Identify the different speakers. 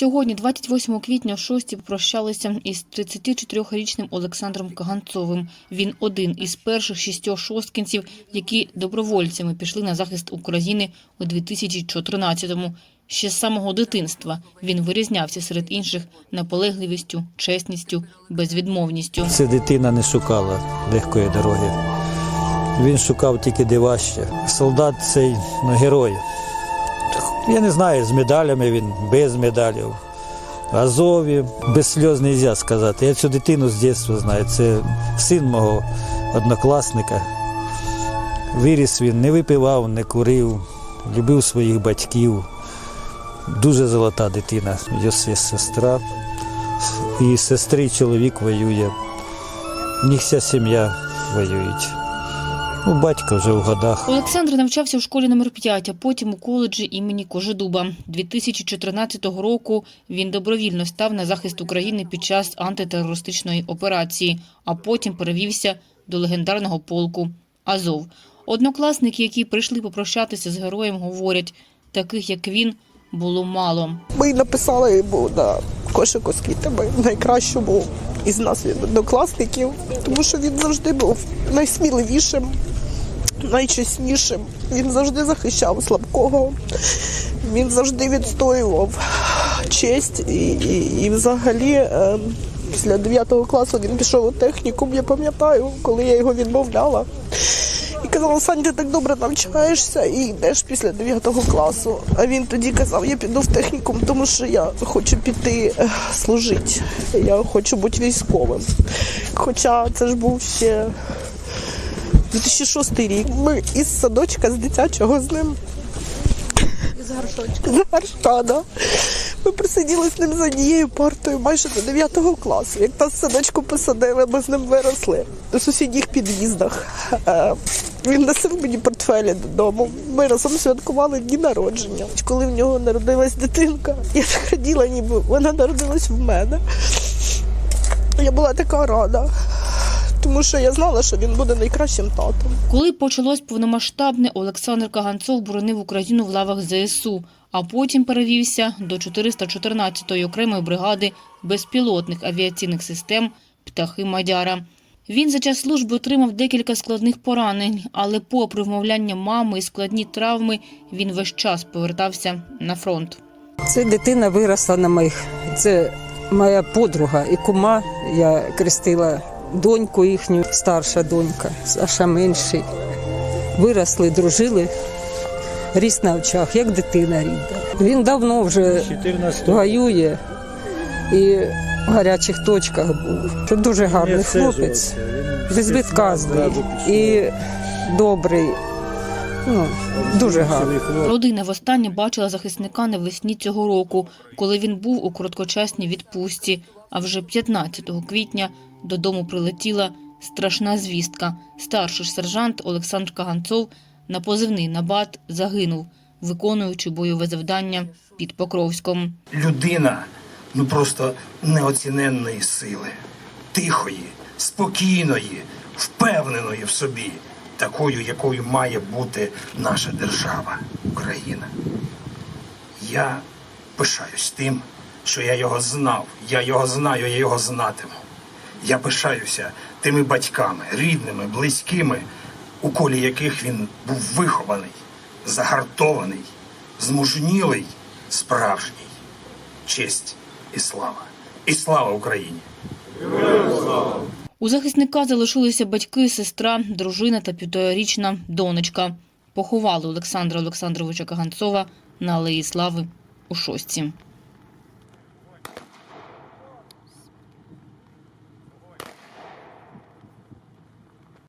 Speaker 1: Сьогодні, 28 квітня, о 6 попрощалися із 34-річним Олександром Каганцовим. Він один із перших шістьох шосткінців, які добровольцями пішли на захист України у 2014-му. Ще з самого дитинства він вирізнявся серед інших наполегливістю, чесністю, безвідмовністю.
Speaker 2: Ця дитина не шукала легкої дороги. Він шукав тільки де важче. Солдат цей ну, герой. Я не знаю, з медалями він, без медалів. Азові без сльоз не можна сказати. Я цю дитину з дитинства знаю. Це син мого однокласника. Виріс він, не випивав, не курив, любив своїх батьків. Дуже золота дитина. Його сестра. І сестри чоловік воює. В них вся сім'я воюють. Ну, батько вже в годах.
Speaker 1: Олександр навчався в школі номер 5, а потім у коледжі імені Кожедуба. 2014 року він добровільно став на захист України під час антитерористичної операції, а потім перевівся до легендарного полку Азов. Однокласники, які прийшли попрощатися з героєм, говорять, таких як він було мало.
Speaker 3: Ми написали йому на кошику з квітами найкращому із нас від однокласників, тому що він завжди був найсміливішим, найчеснішим. Він завжди захищав слабкого. Він завжди відстоював честь і, і, і взагалі. е, Після 9 класу він пішов у технікум, я пам'ятаю, коли я його відмовляла. І казала, Сань, ти так добре навчаєшся і йдеш після 9 класу. А він тоді казав, я піду в технікум, тому що я хочу піти е, служити. Я хочу бути військовим. Хоча це ж був ще 2006 рік. Ми із садочка, з дитячого з ним. З гаршочка. З гаршка, да. Ми присиділи з ним за однією партою майже до 9 класу. Як нас в садочку посадили, ми з ним виросли у сусідніх під'їздах. Е, Він носив мені портфелі додому. Ми разом святкували дні народження. Коли в нього народилась дитинка, я так раділа, ніби вона народилась в мене. Я була така рада, тому що я знала, що він буде найкращим татом.
Speaker 1: Коли почалось повномасштабне, Олександр Каганцов боронив Україну в лавах ЗСУ, а потім перевівся до 414-ї окремої бригади безпілотних авіаційних систем «Птахи Мадяра». Він за час служби отримав декілька складних поранень, але попри вмовляння мами і складні травми, він весь час повертався на фронт.
Speaker 4: Це дитина виросла на моїх. Це моя подруга і кума. Я крестила доньку їхню, старша донька, Саша менший. Виросли, дружили, ріс на очах, як дитина рідна. Він давно вже
Speaker 2: 14
Speaker 4: воює і в гарячих точках був. Це дуже гарний хлопець, безвідказний і добрий. Ну, дуже гарний.
Speaker 1: Родина востаннє бачила захисника навесні цього року, коли він був у короткочасній відпустці. А вже 15 квітня додому прилетіла страшна звістка. Старший сержант Олександр Каганцов на позивний Набат загинув, виконуючи бойове завдання під Покровськом.
Speaker 5: людина ну просто неоціненної сили, тихої, спокійної, впевненої в собі, такою, якою має бути наша держава, Україна. Я пишаюсь тим, що я його знав, я його знаю, я його знатиму. Я пишаюся тими батьками, рідними, близькими, у колі яких він був вихований, загартований, змужнілий, справжній честь і слава. І слава Україні!
Speaker 1: У захисника залишилися батьки, сестра, дружина та півторарічна донечка. Поховали Олександра Олександровича Каганцова на Алеї Слави у Шостці.